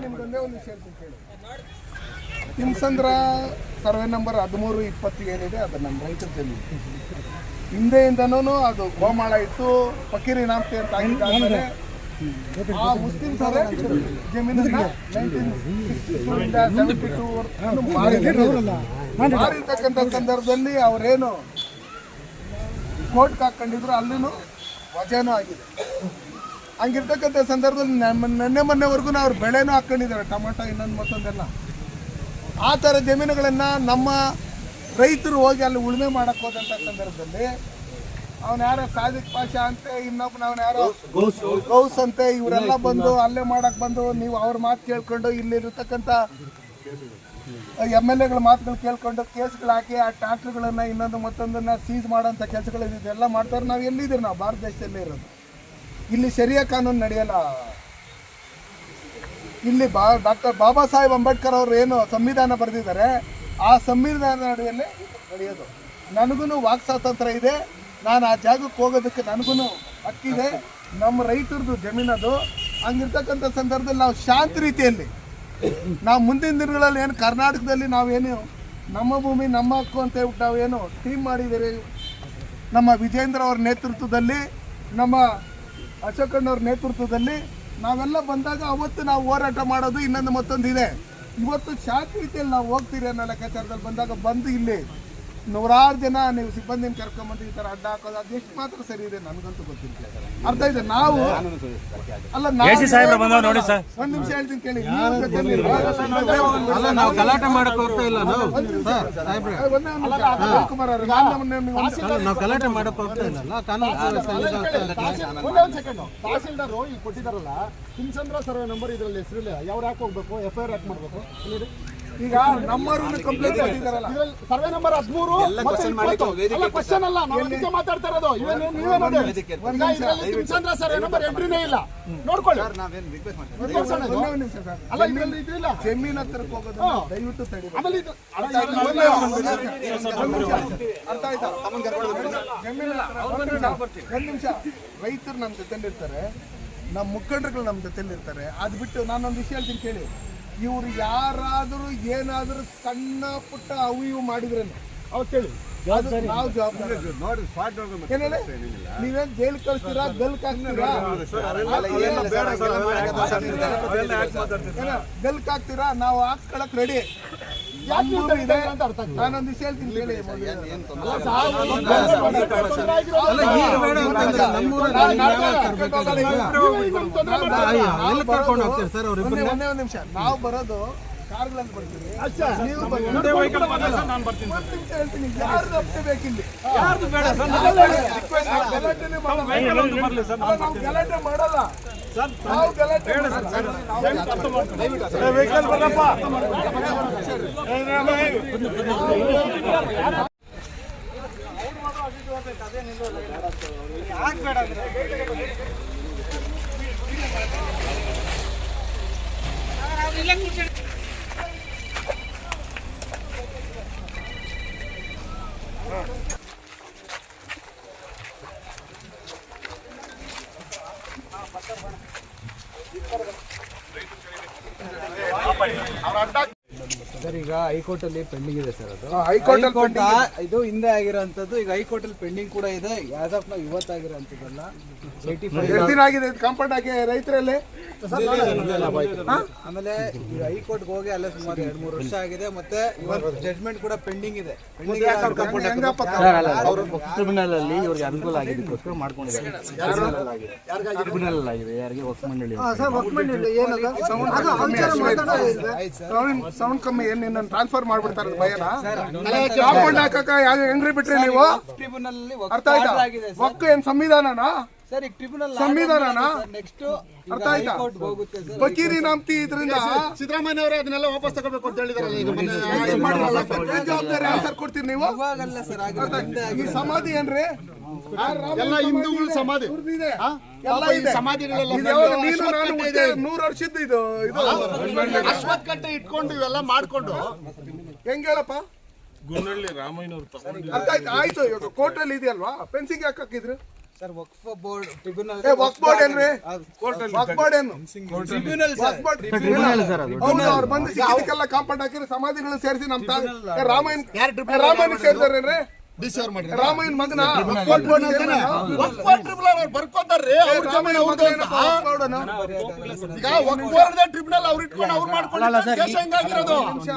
ಆಯ್ತಾ ನಾನು ನಿಮ್ಗೆ ಒಂದೇ ವಿಷಯ ಹೇಳ್ತೀನಿ ಕೇಳಿ. ಹಿಂಸಂದ್ರ ಸರ್ವೆ ನಂಬರ್ ಹದಿಮೂರು ಇಪ್ಪತ್ತು ಏನಿದೆ ಅದು ನಮ್ಮ ರೈತರ ಜಮೀನು ಹಿಂದೆಯಿಂದನೂ ಅದು ಗೋಮಾಳ ಇತ್ತು ಫಕೀರಿ ನಾಮ್ತಿ ಅಂತ ಆಗಿದ್ದಾದ್ಮೇಲೆ ಆ ಮುಸ್ಲಿಂ ಸರ್ವೆ ಜಮೀನನ್ನ ಸೆವೆಂಟಿ ಟೂ ಮಾರಿರ್ತಕ್ಕಂಥ ಸಂದರ್ಭದಲ್ಲಿ ಅವರೇನು ಕೋರ್ಟ್ ಹಾಕೊಂಡಿದ್ರು ಅಲ್ಲಿನೂ ವಜಾನೂ ಆಗಿದೆ. ಹಂಗಿರ್ತಕ್ಕಂಥ ಸಂದರ್ಭದಲ್ಲಿ ನಮ್ಮ- ನೆನ್ನೆ ಮೊನ್ನೆವರೆಗೂ ಅವ್ರು ಬೆಳೆನೂ ಹಾಕೊಂಡಿದ್ದಾರೆ ಟೊಮೆಟೊ ಇನ್ನೊಂದು ಮತ್ತೊಂದೆಲ್ಲ. ಆ ಥರ ಜಮೀನುಗಳನ್ನು ನಮ್ಮ ರೈತರು ಹೋಗಿ ಅಲ್ಲಿ ಉಳುಮೆ ಮಾಡಕ್ಕೆ ಹೋದಂಥ ಸಂದರ್ಭದಲ್ಲಿ ಅವನ ಯಾರೋ ಸಾದಿಕ್ ಪಾಷಾ ಅಂತೆ ಇನ್ನೊಬ್ಬನ ಅವನ ಯಾರೋ ಗೌಸ್ ಅಂತೆ ಇವರೆಲ್ಲ ಬಂದು ಅಲ್ಲೇ ಮಾಡಕ್ ಬಂದು ನೀವು ಅವ್ರ ಮಾತು ಕೇಳ್ಕೊಂಡು ಇಲ್ಲಿರ್ತಕ್ಕಂಥ ಎಂ ಎಲ್ ಎಗಳ ಮಾತುಗಳು ಕೇಳ್ಕೊಂಡು ಕೇಸ್ಗಳು ಹಾಕಿ ಆ ಟ್ರಾಕ್ಟರ್ಗಳನ್ನ ಇನ್ನೊಂದು ಮತ್ತೊಂದನ್ನ ಸೀಸ್ ಮಾಡೋಂಥ ಕೆಲಸಗಳು ಇದೆಲ್ಲ ಮಾಡ್ತಾರೆ ನಾವು ಎಲ್ಲಿದ್ದೀವಿ ನಾವು? ಭಾರತ ದೇಶದಲ್ಲೇ ಇರೋದು. ಇಲ್ಲಿ ಶರಿಯ ಕಾನೂನು ನಡೆಯಲ್ಲ. ಇಲ್ಲಿ ಬಾ, ಡಾಕ್ಟರ್ ಬಾಬಾ ಸಾಹೇಬ್ ಅಂಬೇಡ್ಕರ್ ಅವರು ಏನು ಸಂವಿಧಾನ ಬರೆದಿದ್ದಾರೆ, ಆ ಸಂವಿಧಾನ ಅಡಿಯಲ್ಲಿ ನಡೆಯೋದು. ನನಗೂ ವಾಕ್ ಸ್ವಾತಂತ್ರ್ಯ ಇದೆ, ನಾನು ಆ ಜಾಗಕ್ಕೆ ಹೋಗೋದಕ್ಕೆ ನನಗೂ ಹಕ್ಕಿದೆ ನಮ್ಮ ರೈತರದ್ದು ಜಮೀನದು ಹಂಗಿರ್ತಕ್ಕಂಥ ಸಂದರ್ಭದಲ್ಲಿ ನಾವು ಶಾಂತ ರೀತಿಯಲ್ಲಿ, ನಾವು ಮುಂದಿನ ದಿನಗಳಲ್ಲಿ ಏನು ಕರ್ನಾಟಕದಲ್ಲಿ ನಾವೇನು, ನಮ್ಮ ಭೂಮಿ, ನಮ್ಮ ಹಕ್ಕು ಅಂತ ಹೇಳ್ಬಿಟ್ಟು ನಾವೇನು ಟೀಮ್ ಮಾಡಿದ್ದೀರಿ. ನಮ್ಮ ವಿಜೇಂದ್ರ ಅವ್ರ ನೇತೃತ್ವದಲ್ಲಿ ನಮ್ಮ ಅಶೋಕಣ್ಣವ್ರ ನೇತೃತ್ವದಲ್ಲಿ ನಾವೆಲ್ಲ ಬಂದಾಗ ಅವತ್ತು ನಾವು ಹೋರಾಟ ಮಾಡೋದು ಇನ್ನೊಂದು ಮತ್ತೊಂದು ಇದೆ ಇವತ್ತು ಶಾಂತಿ ರೀತಿಯಲ್ಲಿ ನಾವು ಹೋಗ್ತೀರಿ ಅನ್ನೋ ಲೆಕ್ಕಾಚಾರದಲ್ಲಿ ಬಂದಾಗ ಬಂದು ಇಲ್ಲಿ ನೂರಾರು ಜನ ನೀವು ಸಿಬ್ಬಂದಿನ ಕರ್ಕೊಂಬಂದು ಈ ಥರ ಅಡ್ಡ ಹಾಕೋದು ಅದು ಎಷ್ಟು ಮಾತ್ರ ಸರಿ ಇದೆ ನನಗಂತೂ ಗೊತ್ತಿಲ್ಲ. ಅರ್ಥ ಇದೆ. ನಾವು ಅಲ್ಲ ನಾವು ನೋಡಿ ಸರ್. ಒಂದ್ ನಿಮಿಷ ಹೇಳ್ತೀನಿ ಕೇಳಿ. ನೀವು ಗಲಾಟೆ ಮಾಡಕ್ ಹೋಗ್ತಾ ಇಲ್ಲ ನಾವು. ಸರ್ ಸಾಹೇಬ್ರೆ. ಒಂದೇ ಒಂದು ನಿಮಿಷ. ಅನಿಲ್ ಕುಮಾರ್ ಅವ್ರೆ, ನಾವು ಗಲಾಟೆ ಮಾಡಕ್ ಹೋಗ್ತಾ ಇಲ್ಲ ತಹಸೀಲ್ದಾರ್ ಈಗ ಕೊಟ್ಟಿದಾರಲ್ಲ ಹಿಂಸಂದ್ರ ಸರ್ವೆ ನಂಬರ್ ಇದ್ರಲ್ಲಿ ಹೆಸರಿಲ್ಲ ಯಾವ್ದು ಯಾಕೆ ಹೋಗ್ಬೇಕು? ಎಫ್ ಐ ಆರ್ ಯಾಕೆ ಮಾಡ್ಬೇಕು? ಇಲ್ಲಿ ಈಗ ನಂಬರ್ ಕಂಪ್ಲೇಂಟ್ ಮಾಡಿದಾರಲ್ಲ ಇದ್ರಲ್ಲಿ ಸರ್ವೆ ನಂಬರ್ ಹದಿಮೂರು ಕ್ವಶನ್ ಅಲ್ಲ ನಾವು ಮಾತಾಡ್ತಾ ಇರೋದು. ಇವೇನು ನೀವೇ ನೋಡಿ ಈಗ ಇದ್ರಲ್ಲಿ ತಿಮ್ಸಂದ್ರ ಸರ್ವೆ ನಂಬರ್ ಎಂಟ್ರಿನೇ ಇಲ್ಲ. ನೋಡ್ಕೊಳ್ಳಿ. ಅಲ್ಲ ಇದ್ರಲ್ಲಿ ಇದಿಲ್ಲ ಜಮೀನ್ ಹತ್ರಕ್ಕೆ ಹೋಗೋದು ದಯವಿಟ್ಟು ತಡಿ. ಆಮೇಲೆ ಇದು. ಅರ್ಥ ಆಯ್ತಾ? ಜಮೀನ್ ಒಂದ್. ನಿಮಿಷ. ರೈತರು ನಮ್ಮ ಜೊತೆಲಿರ್ತಾರೆ. ನಮ್ಮ ಮುಖಂಡರುಗಳು ನಮ್ಮ ಜೊತೆಲಿರ್ತಾರೆ. ಅದು ಬಿಟ್ಟು ನಾನೊಂದು ವಿಷಯ ಹೇಳ್ತೀನಿ ಕೇಳಿ. ಇವ್ರು ಯಾರಾದರೂ ಏನಾದರೂ ಸಣ್ಣ ಪುಟ್ಟ ಅವು ಇವು ಮಾಡಿದ್ರೆ ಕೇಳಿ. ಅದು ನಾವು ಜವಾಬ್ದಾರಿ. ಹೇಳಿ? ನೀವೇನ್ ಜೈಲ್ ಕಳಿಸ್ತೀರಾ ಗಲ್ಕ್ ಹಾಕ್ತೀರಾ? ಏನ? ಗಲ್ಕ್ ಹಾಕ್ತೀರಾ ನಾವು ಹಾಕ್ಸ್ಕೊಳಕ್ ರೆಡಿ ಇದೆ ಅಂತ ಅರ್ಥ ಆಗ್ತಿಲ್ಲ. ನಾನೊಂದು ದಿವಸ ಹೇಳ್ತೀನಿ ಬೇಡ ಕರ್ಕೊಂಡು ಹೋಗ್ತೀರಿ ಸರ್ ಒಂದೇ ಒಂದೇ ನಿಮಿಷ ನಾವು ಬರೋದು ಕಾರ್ಗಳಲ್ಲಿ ಬರ್ತೀವಿ. ಒಂದ್ ನಿಮಿಷ ಹೇಳ್ತೀನಿ ಯಾರ್ದು ಬೇಕಿಲ್ಲಿ. ಅಲ್ಲ, ನಾವು ಗಲಾಟೆ ಮಾಡಲ್ಲ ನಾವು ಗಲಾಟೆ ಮಾಡಲ್ಲ. ಸರ್ ಈಗ ಹೈಕೋರ್ಟ್ ಅಲ್ಲಿ ಪೆಂಡಿಂಗ್ ಇದೆ ಸರ್ ಅದು. ಹೈಕೋರ್ಟ್ ಇದು. ಹಿಂದೆ ಆಗಿರೋಂಥದ್ದು ಈಗ ಹೈಕೋರ್ಟ್ ಅಲ್ಲಿ ಪೆಂಡಿಂಗ್ ಕೂಡ ಇದೆ. ಆಫ್ ನಾವು ಇವತ್ತಾಗಿರೋಂಥದ್ದಲ್ಲ. ಏಯ್ಟಿ ಫೈವ್ ಎಷ್ಟು ದಿನ ಆಗಿದೆ? ಕಾಂಪೌಂಡ್ ಆಗಿ ರೈತರಲ್ಲಿ? ಆಮೇಲೆ ಹೈಕೋರ್ಟ್ಗೆ ಹೈಕೋರ್ಟ್ ಹೋಗಿ ಅಲ್ಲೇ ಸುಮಾರು ಎರಡ್ ಮೂರು ವರ್ಷ ಆಗಿದೆ. ಮತ್ತೆ ಇವತ್ತು ಜಡ್ಜ್ಮೆಂಟ್ ಕೂಡ ಪೆಂಡಿಂಗ್ ಇದೆ. ಟ್ರಿಬ್ಯುನಲ್ ಅಲ್ಲಿ ಇವ್ರಿಗೆ ಅನುಕೂಲ ಆಗಿದ್ದಕ್ಕೋಸ್ಕರ ಮಾಡ್ಕೊಂಡಿದ್ದಾರೆ. ಟ್ರಿಬ್ಯುನಲ್ ಆಗಿದೆ? ಯಾರಿಗೆ ವಕ್ಫ್ ಮಂಡಳಿ ಸೌಂಡ್ ಸೌಂಡ್ ಕಮ್ಮಿ ಏನ್ ನಿನ್ನ ಟ್ರಾನ್ಸ್ಫರ್ ಮಾಡ್ಬಿಡ್ತಾರೆ ಭಯನ? ಕಾಂಪೌಂಡ್ ಯಾವ ಹೆಂಗ್ರಿ ಬಿಟ್ರಿ ನೀವು? ಟ್ರಿಬ್ಯುನಲ್ ಅಲ್ಲಿ ಅರ್ಥ ಆಯ್ತಾ? ಒಕ್ಕ ಏನ್ ಸಂವಿಧಾನನಾ? ಸರ್ ಈಗ ಟ್ರಿಬ್ಯುನಲ್ ಸಂವಿಧಾನನ? ನೆಕ್ಸ್ಟ್ ಅರ್ಥ ಆಯ್ತಾ? ಹೈಕೋರ್ಟ್ ಫಕೀರಿ ನಾಮ್ತಿ ಇದರಿಂದ ಸಿದ್ದರಾಮಯ್ಯ ಅವರೇ ಅದನ್ನೆಲ್ಲ ವಾಪಸ್ ತಗೋಬೇಕು ಅಂತ ಹೇಳಿದಾರಲ್ಲ ಈಗ ಮೊನ್ನೆ. ಏನ್ ಜವಾಬ್ದಾರಿ ಆನ್ಸರ್ ಕೊಡ್ತೀರಿ ನೀವು? ಇವಾಗಲ್ಲ ಸರ್ ಅರ್ಥ ಆಯ್ತಾ? ಈ ಸಮಾಧಿ ಏನ್ರಿ? ಎಲ್ಲ ಹಿಂದೂಗಳ ಸಮಾಧಿ. ಇದೆ. ಹಾ? ಎಲ್ಲ ಪಾಪ ಈ ಇದೆ. ಸಮಾಧಿಗಳೆಲ್ಲ ಇದು ಯಾವಾಗ ಬಂದು ನೀನು ನಾನು ಅಶ್ವತ್ಥಕಟ್ಟೆ ಹುಟ್ಟಿ ನೂರು ವರ್ಷದ್ದು ಇದು ಇದು. ಅಶ್ವತ್ಥ ಕಟ್ಟೆ ಇಟ್ಕೊಂಡು ಇವೆಲ್ಲ ಮಾಡ್ಕೊಂಡು. ಹೆಂಗ್ ಹೇಳಪ್ಪ? ಅರ್ಥ ಆಯ್ತು. ಆಯ್ತು ಇವಾಗ. ಕೋರ್ಟಲ್ಲಿ ಇದೆಯಲ್ವಾ? ಫೆನ್ಸಿಂಗ್ ಯಾಕೆ ಹಾಕಿದ್ರು? ಸರ್ ವಕ್ಫ್ ಬೋರ್ಡ್ ಟ್ರಿಬ್ಯುನಲ್ ಏ ವಕ್ ಬೋರ್ಡ್ ಏನ್ರಿ? ವಕ್ ಬೋರ್ಡ್ ಏನು? Waqf board tribunal sir. ಅದು. ಹೌದು ಅವ್ರು ಬಂದು ಸಿಕ್ಕಿದಕ್ಕೆಲ್ಲ ಕಾಂಪೌಂಡ್ ಹಾಕಿರಿ ಸಮಾಧಿಗಳು ಸೇರಿಸಿ ನಮ್ ತಾ- ಏ, ರಾಮಾಯಣ ರಾಮಾಯಣ ಸೇರಿದಾರೇನ್ರಿ ರಾಮಾಯಣ ಮಗನ? ವಕ್ ಬೋರ್ಡ್ ಬೋರ್ಡ್ ಟ್ರಿಬ್ಯುನಲ್ ಅವ್ರು ಬರ್ಕೋತಾರ್ರಿ. ಅವ್ರ ಜಮೀನು ಬೋರ್ಡ್ ಟ್ರಿಬ್ಯುನಲ್ ಇಟ್ಕೊಂಡು ಅವ್ರು ಹೆಂಗಾಗಿರೋದು ನಿಮಿಷ,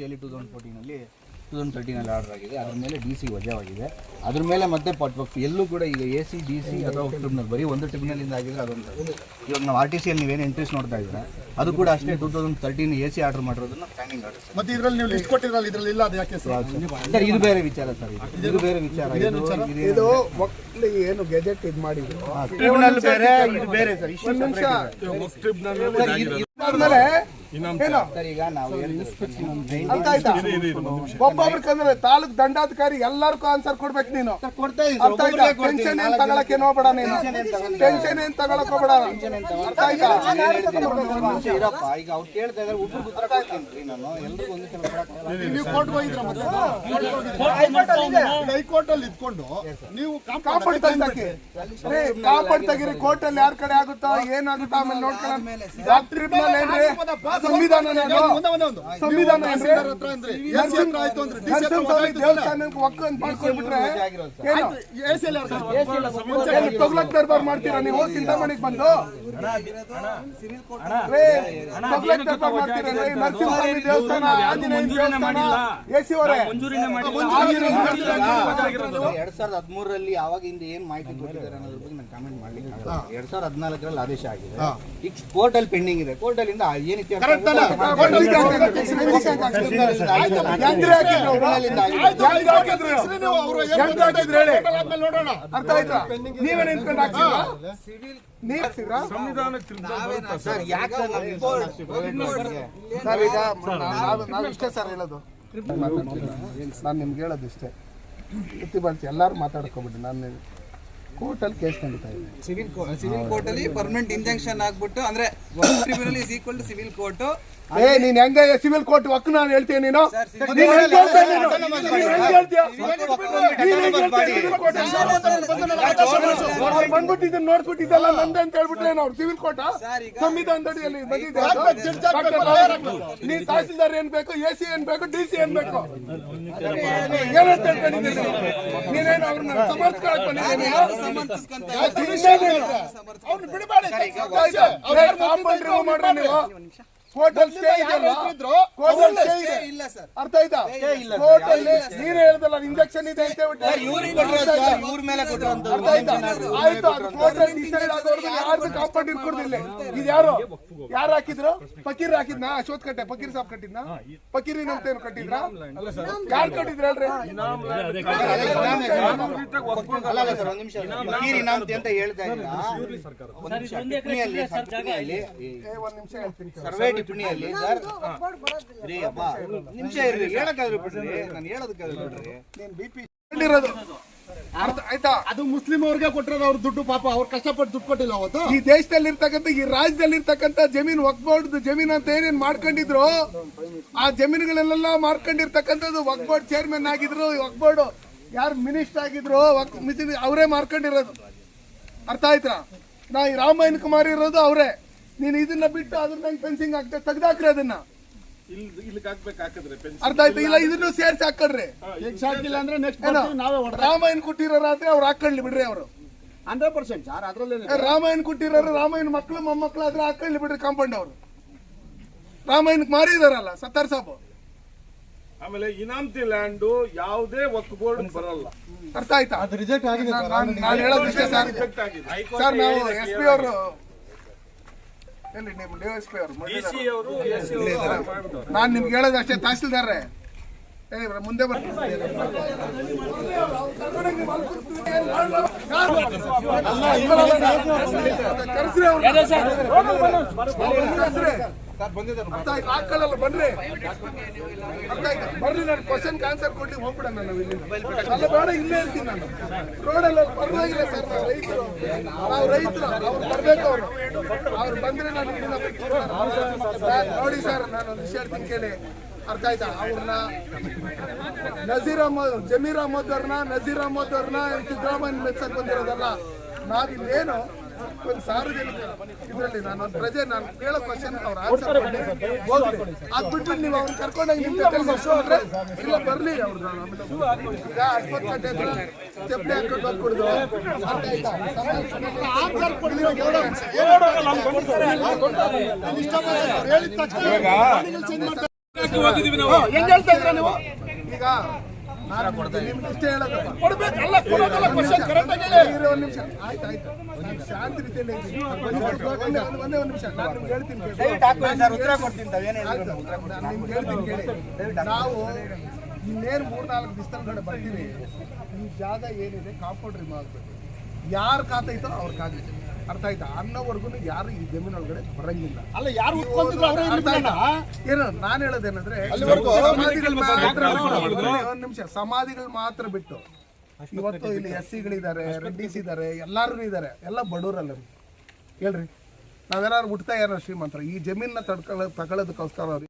ಅಲ್ಲಿ ಟೂ ತೌಸಂಡ್ ಫೋರ್ಟೀನಲ್ಲಿ ಟೂ ತೌಸಂಡ್ ತರ್ಟೀನಲ್ಲಿ ಆರ್ಡರ್ ಆಗಿದೆ. ಅದ್ರ ಮೇಲೆ ಡಿ ಸಿ ವಜಾವಾಗಿದೆ. ಅದ್ರ ಮೇಲೆ ಮತ್ತೆ ಪಟ್ ವಕ್ಫ್ ಎಲ್ಲೂ ಕೂಡ ಈಗ ಎ ಸಿ ಡಿ ಸಿ ಅಥವಾ ಟ್ರಿಬ್ಯುನಲ್ ಬರೀ ಒಂದು ಟ್ರಿಬ್ಯುನಲಿಂದ ಆಗಿದ್ರೆ ಅದೊಂದು ಇವಾಗ ನಾವು ಆರ್ ಟಿ ಸಿಯಲ್ಲಿ ನೀವೇನು ಎಂಟ್ರೀಸ್ ನೋಡ್ತಾ ಇದ್ದೀರಾ? ಅದು ಕೂಡ ಅಷ್ಟೇ two thousand thirteen A C order ಮಾಡಿರೋದನ್ನ ಸ್ಟ್ಯಾಂಡಿಂಗ್ ಆರ್ಡರ್ ಮತ್ತೆ ಇದರಲ್ಲಿ ನೀವು ಲಿಸ್ಟ್ ಕೊಟ್ಟಿರಲ್ಲ ಇದರಲ್ಲಿ ಇಲ್ಲ ಅದು ಯಾಕೆ ಸರ್ ಸರ್ ಇದು ಬೇರೆ ವಿಚಾರ ಸರ್ ಇದು. ಬೇರೆ ವಿಚಾರ. ಇದು ಮಕ್ಕಳಿಗೆ ಏನು ಗೆಜೆಟ್ ಇದು ಮಾಡಿದ್ರು ಟ್ರಿಬ್ಯುನಲ್ ಬೇರೆ ಇದು ಬೇರೆ ಸರ್ ಇಷ್ಟು ಒಂದ್ ನಿಮಿಷ. ಟ್ರಿಬ್ಯುನಲ್ ಏನು? ಈಗ ನಾವು ಒಬ್ಬೊಬ್ರು ಕಂದ್ರೆ ತಾಲೂಕ್ ದಂಡಾಧಿಕಾರಿ ಎಲ್ಲರಿಗೂ ಆನ್ಸರ್ ಕೊಡ್ಬೇಕು ನೀನು. ಕೊಡ್ತಾ ಅರ್ಥ ಆಯ್ತಾ? ಟೆನ್ಷನ್ ಏನ್ ತಗೊಳಕ್ಕೆ ಹೋಗ್ಬೇಡ ನೀನು. ಟೆನ್ಷನ್ ಏನ್ ತಗೊಳಕ್ ಹೋಗ್ಬೇಡ. ಅರ್ಥ ಆಯ್ತಾ? ಇರಪ್ಪ ಈಗ ಅವ್ರು ಕೇಳ್ತಾ ಇದಾರೆ ಒಬ್ರು ಉತ್ತರ ಕೊಡ್ತೀನಿ ನಾನು. ಎಲ್ರಿಗೂ ಒಂದೇ ಸಲ ಕೊಡಕ್ಕಾಗಲ್ಲ. ನೀವು ಕೋರ್ಟ್ ಹೋಗಿದ್ರ ಮತ್ತೆ? ಹೈಕೋರ್ಟ್ ಅಲ್ಲಿ ಇದ್ಕೊಂಡು ನೀವು ಕಾಪಾಡ್ ತೆಗ್ದಾಕಿ ಕಾಪಾಡ್ ತೆಗಿರಿ. ಕೋರ್ಟ್ ಅಲ್ಲಿ ಯಾರ ಕಡೆ ಆಗುತ್ತೋ ಏನಾಗುತ್ತೋ ಆಮೇಲೆ ನೋಡ್ಕೊಳ್ಳೋಣ. ಡಾಕ್ಟರ್ ಏನ್ರಿ ಸಂವಿಧಾನ ಸಂವಿಧಾನ ದೇವಸ್ಥಾನಕ್ಕೆ ತೊಗ್ಲಕ್ ದರ್ಬಾರ್ ಮಾಡ್ತೀರಾ ನೀವು? ಚಿಂತಾಮಣಿಗೆ ಬಂದು? ತೊಗ್ಲಕ್ ದರ್ಬಾರ್ ಮಾಡ್ತೀರಾ? ನರಸಿಂಹಸ್ವಾಮಿ ದೇವಸ್ಥಾನ ಆಂಜನೇಯ ದೇವಸ್ಥಾನ ಎ ಸಿ ಅವರೇ? ಎರಡ್ ಸಾವಿರದ ಹದಿಮೂರರಲ್ಲಿ ಯಾವಾಗ ಹಿಂದೆ ಏನ್ ಮಾಹಿತಿ ಕೊಟ್ಟಿದ್ದಾರೆ ಅನ್ನೋದ್ರ ಬಗ್ಗೆ ನಾನು ಕಾಮೆಂಟ್ ಮಾಡ್ಲಿಕ್ಕೆ. ಎರಡ್ ಸಾವಿರದ ಹದಿನಾಲ್ಕರಲ್ಲಿ ಆದೇಶ ಆಗಿದೆ. ಈಗ ಕೋರ್ಟ್ ಅಲ್ಲಿ ಪೆಂಡಿಂಗ್ ಇದೆ. ಕೋರ್ಟ್ ಅಲ್ಲಿಂದ ಏನ್ ಇತ್ಯರ್ಥ ಯಂತ್ರ ಹಾಕಿದ್ರು ಅವ್ರು. ಯಂತ್ರ ಹಾಕಿದ್ರು. ಯಂತ್ರ ಹಾಕಿದ್ರು ಹೇಳಿ ನೋಡೋಣ ಅರ್ಥ ಆಯ್ತಾ ನೀವೇ ನಿಂತ್ಕೊಂಡು ಹಾಕ್ಸಿದ್ರಾ ನೀವ್ ಸರ್ ಹೇಳೋದು ನಾನು ನಿಮ್ಗೆ ಹೇಳೋದು ಇಷ್ಟೇ ಪ್ರತಿ ಬಂತು ಎಲ್ಲರೂ ಮಾತಾಡ್ಕೊಬಿಡಿ ನಾನು ಕೋರ್ಟಲ್ಲಿ ಕೇಸ್ ನಡೀತಾ ಇದೆ. ಸಿವಿಲ್ ಸಿವಿಲ್ ಕೋರ್ಟ್ ಅಲ್ಲಿ ಪರ್ಮನೆಂಟ್ ಇಂಜೆಕ್ಷನ್ ಆಗ್ಬಿಟ್ಟು ಅಂದ್ರೆ tribunal is equal to civil court ಏ ನೀನ್ ಹೆಂಗ ಸಿವಿಲ್ ಕೋರ್ಟ್ ಒಕ್ಕ ನಾನು ಹೇಳ್ತೀನಿ ನೀನು? ನೀನ್ ಹೆಂಗ್ ಹೇಳ್ತೀಯ? ನೀನು? ಬಂದ್ಬಿಟ್ಟು ಇದನ್ನ ನೋಡ್ಬಿಟ್ಟಿದ್ದಲ್ಲ ನಂದೆ ಅಂತ ಹೇಳ್ಬಿಟ್ರೆ ಅವ್ರು? ಸಿವಿಲ್ ಕೋರ್ಟ್ ಸಂವಿಧಾನದಡಿಯಲ್ಲಿ ಬಂದಿದೆ. ನೀನ್ ತಹಸೀಲ್ದಾರ್ ಏನ್ ಬೇಕು? ಎ ಸಿ ಏನ್ ಬೇಕು? ಡಿ ಸಿ ಏನ್ ಬೇಕು? ಏನಂತ ಹೇಳ್ಕೊಂಡಿದ್ದೀನಿ ನೀನೇನು ಅವ್ರನ್ನ ಸಮರ್ಥಕ ಬಂದಿದ್ದೀನಿ ಅವ್ನು ಬಿಡಬೇಡಿ ಕಾಂಪೌಂಡ್ ರಿಮೂವ್ ಮಾಡ್ರಿ ನೀವು? ಹೋಟೆಲ್ ಸ್ಟೇ ಹೋಟೆಲ್ ಸ್ಟೇ ಇದೆ. ಇಲ್ಲ ಸರ್ ಅರ್ಥ ಆಯ್ತಾ? ಹೋಟೆಲ್ ನೀನ್ ಹೇಳ್ದಲ್ಲ ಇಂಜೆಕ್ಷನ್ ಇದೆ ಅಂತ ಹೇಳ್ಬಿಟ್ಟು. ಸರ್, ಇವ್ರ ಮೇಲೆ ಕೊಟ್ಟಿರೋದು ಅರ್ಥ ಆಯ್ತಾ? ಆಯ್ತು ಅದು ಕೋರ್ಟಲ್ಲಿ ಡಿಸೈಡ್ ಆಗೋರ್ಗು ಯಾರ್ದು ಕಾಂಪೌಂಡ್ ಇರ್ಕೊಡ್ದಿಲ್ಲ ಇದು ಯಾರು? ಯಾರು ಹಾಕಿದ್ರು? ಫಕೀರ್ ಹಾಕಿದ್ನ? ಅಶೋತ್ ಕಟ್ಟೆ. ಫಕೀರ್ ಸಾಬ್ ಕಟ್ಟಿದ್ನ? ಫಕೀರ್ ಅಂತ ಏನು ಕಟ್ಟಿದ್ರ? ಯಾರು ಕಟ್ಟಿದ್ರ ಹೇಳ್ರಿ? ಅಲ್ಲ ಅಲ್ಲ ಸರ್ ಒಂದ್ ನಿಮಿಷ ಫಕೀರ್ ಇನಾಮತಿ ಅಂತ ಹೇಳ್ತಾ ಇಲ್ಲ ಒಂದ್ ನಿಮಿಷ ಸರ್, ಟಿಪ್ಪಣಿಯಲ್ಲಿ ಈ ಏ, ಒಂದ್ ನಿಮಿಷ ಹೇಳ್ತೀನಿ. ಸರ್ವೆ ಟಿಪ್ಪಣಿಯಲ್ಲಿ ಸರ್ ರೀ ಅಪ್ಪ ನಿಮಿಷ ಇರ್ರಿ ಹೇಳಕ್ಕಾದ್ರೆ ಬಿಡ್ರಿ. ನಾನು ಹೇಳೋದಕ್ಕಾದ್ರೆ ಬಿಡ್ರಿ ನೀನ್ ಬಿ ಪಿ ಆಯ್ತಾ? ಅದು ಮುಸ್ಲಿಂ ಅವ್ರಿಗೆ ಕೊಟ್ಟಿರೋದು ಅವ್ರ ದುಡ್ಡು ಪಾಪ ಅವ್ರು ಕಷ್ಟಪಟ್ಟು ದುಡ್ಡು ಕೊಟ್ಟಿಲ್ಲ ಅವತ್ತು? ಈ ದೇಶದಲ್ಲಿ ಇರ್ತಕ್ಕಂಥ ಈ ರಾಜ್ಯದಲ್ಲಿ ಇರ್ತಕ್ಕಂಥ ಜಮೀನು ವಕ್ಬೋರ್ಡ್ ಜಮೀನ್ ಅಂತ ಏನೇನ್ ಮಾಡ್ಕೊಂಡಿದ್ರು? ಆ ಜಮೀನುಗಳನ್ನೆಲ್ಲ ಮಾರ್ಕೊಂಡಿರ್ತಕ್ಕಂಥದ್ದು ವಕ್ಬೋರ್ಡ್ ಚೇರ್ಮನ್ ಆಗಿದ್ರು ವಕ್ಬೋರ್ಡ್ ಯಾರು ಮಿನಿಸ್ಟರ್ ಆಗಿದ್ರು ಅವರೇ ಮಾರ್ಕೊಂಡಿರೋದು. ಅರ್ಥ ಆಯ್ತಾ? ನಾ ಈ ರಾಮಾಯಣ ಕುಮಾರ್ ಇರೋದು ಅವರೇ. ನೀನು ಇದನ್ನ ಬಿಟ್ಟು ಅದ್ರ ಫೆನ್ಸಿಂಗ್ ಹಾಕ್ತ ತೆಗ್ದಾಕ್ರಿ ಅದನ್ನ. ಅರ್ಥ ಆಯ್ತು? ಇಲ್ಲ ಇದನ್ನು ಸೇರ್ಸಿ ಹಾಕಡ್ರಿ. ಈಗ ಇಲ್ಲ ಅಂದ್ರೆ ನೆಕ್ಸ್ಟ್ ಏನೋ ನಾವೇ ರಾಮಾಯಣ ಕೊಟ್ಟಿರೋರಾದ್ರೆ ಅವ್ರು ಹಾಕೊಳ್ಳಿ ಬಿಡ್ರಿ ಅವರು. ಹಂಡ್ರೆಡ್ ಪರ್ಸೆಂಟ್ ಸರ್ ಅದ್ರಲ್ಲಿ ರಾಮಾಯಣ ಕೊಟ್ಟಿರೋರು ರಾಮಾಯಣ ಮಕ್ಕಳು ಮೊಮ್ಮಕ್ಕಳು ಆದ್ರೆ ಹಾಕೊಳ್ಳಿ ಬಿಡ್ರಿ ಕಾಂಪೌಂಡ್ ಅವರು. ರಾಮಾಯಣಕ್ಕೆ ಮಾರಿದಾರಲ್ಲ ಸತ್ತಾರ್ ಸಾಬು. ಆಮೇಲೆ ಇನಾಮ್ತಿ ಲ್ಯಾಂಡ್ ಯಾವುದೇ ವಕ್ ಬೋರ್ಡ್ ಬರಲ್ಲ. ಅರ್ಥ ಆಯ್ತಾ? ನಾನು ಹೇಳೋದು ಇಷ್ಟೇ ಸರ್. ಸರ್ ನಾವು ಎಸ್ ಪಿ ಅವರು ಎಲ್ಲಿ ನಿಮ್ಮ ಡಿ ಪ್ಲೇಯರ್ ಪಿ ಅವರು? ನಾನು ನಿಮ್ಗೆ ಹೇಳೋದು ಅಷ್ಟೇ ತಹಸೀಲ್ದಾರ್ರೆ. ಏ ಮುಂದೆ ಬರ್ತೀನಿ ಕರೆಸ್ರಿ. ಹಾಕೊಳ್ಳಲ್ಲ ಬನ್ರಿ? ಬರ್ರಿ ನಾನು ಕ್ವಶನ್ ಆನ್ಸರ್ ಕೊಡ್ಲಿ, ಹೋಗ್ಬಿಡೋಣ ನಾನು ಇಲ್ಲಿ. ಅಲ್ಲ, ಬೇಡ, ಇಲ್ಲೇ ಇರ್ತೀನಿ ನಾನು. ರೋಡಲ್ಲ ಪರವಾಗಿಲ್ಲ ಸರ್ ರೈತರು. ನಾವು ರೈತರು, ಅವ್ರು ಬರ್ಬೇಕು ಅವ್ರು. ಅವ್ರು ಬಂದ್ರೆ ನಾನು ನೋಡಿ ಸರ್ ನಾನು ಒಂದು ವಿಷಯ ಹೇಳ್ತೀನಿ ಕೇಳಿ. ಅರ್ಥ ಆಯ್ತಾ? ಅವ್ರನ್ನ ನಜೀರ್ ಅಹಮದ್, ಜಮೀರ್ ಅಹಮದ್ ಅವ್ರನ್ನ, ನಜೀರ್ ಅಹಮದ್ ಅವ್ರನ್ನ ಸಿದ್ದರಾಮಯ್ಯ ಮೆಚ್ಚಕ್ ಬಂದಿರೋದಲ್ಲ. ನಾವಿಲ್ಲೇನು ಒಂದು ಸಾರ್ವಜನಿಕ ಇದರಲ್ಲಿ ನಾನು ಒಂದು ಪ್ರಜೆ ನಾನು ಕೇಳೋ ಕ್ವಶನ್ ಅವ್ರು ಆನ್ಸರ್ ಹೋಗ್ಲಿ. ಅದ್ ಬಿಟ್ಟು ನೀವು ಅವ್ರು ಕರ್ಕೊಂಡೋಗಿ ನಿಮ್ ಜೊತೆ ಶೋ ಅಂದ್ರೆ ಇಲ್ಲ ಬರ್ಲಿ ಅವ್ರು ಈಗ ಅಶ್ವತ್ ಕಟ್ಟೆ ಚಪ್ಪಲಿ ಹಾಕೊಂಡು ಆಯ್ತಾ ಆನ್ಸರ್ ಕೊಡ್ಲಿ ಹೇಳಿದ ತಕ್ಷಣ. ಹೆಂಗ್ ಹೇಳ್ತಾ ಇದ್ರ ನೀವು? ಈಗ ಶಾಂತಿ ರೀತಿಯಲ್ಲಿ. ಒಂದೇ ಒಂದೇ- ನಿಮಿಷ. ನಾನು ನಿಮ್ಗೆ ಹೇಳ್ತೀನಿ ನಾನು ನಿಮ್ಗೆ ಹೇಳ್ತೀನಿ. ಕೇಳಿ. ನಾವು ಇನ್ನೇನು ಮೂರ್ನಾಲ್ಕು ದಿವಸದ ಕಡೆ ಬರ್ತೀವಿ. ಈ ಜಾಗ ಏನಿದೆ ಕಾಂಪೌಂಡ್ ರಿಮೂವ್ ಆಗ್ಬೇಕು. ಯಾರ ಖಾತೆ ಅವ್ರ ಖಾತೆ ಅರ್ಥ ಆಯ್ತಾ? ಅನ್ನೋವರೆಗೂ ಯಾರು ಈ ಜಮೀನೊಳಗಡೆ ಬರಂಗಿಲ್ಲ. ಅಲ್ಲ ಯಾರು? ಏನು ನಾನು ಹೇಳೋದೇನಂದ್ರೆ ಒಂದ್ ನಿಮಿಷ ಸಮಾಧಿಗಳು ಮಾತ್ರ ಬಿಟ್ಟು. ಇವತ್ತು ಇಲ್ಲಿ ಎಸ್ ಸಿಗಳಿದ್ದಾರೆ ರೆಡ್ಡಿಸ್ ಇದ್ದಾರೆ ಎಲ್ಲಾರು ಇದ್ದಾರೆ ಎಲ್ಲ ಬಡವರಲ್ಲ ಹೇಳ್ರಿ. ನಾವೇನಾದ್ರು ಹುಟ್ತಾ ಯಾರೋ ಶ್ರೀಮಂತರು. ಈ ಜಮೀನ ತಡ್ಕೊಳ್ಳೋ ತಗೊಳ್ಳೋದಕ್ಕೋಸ್ಕರ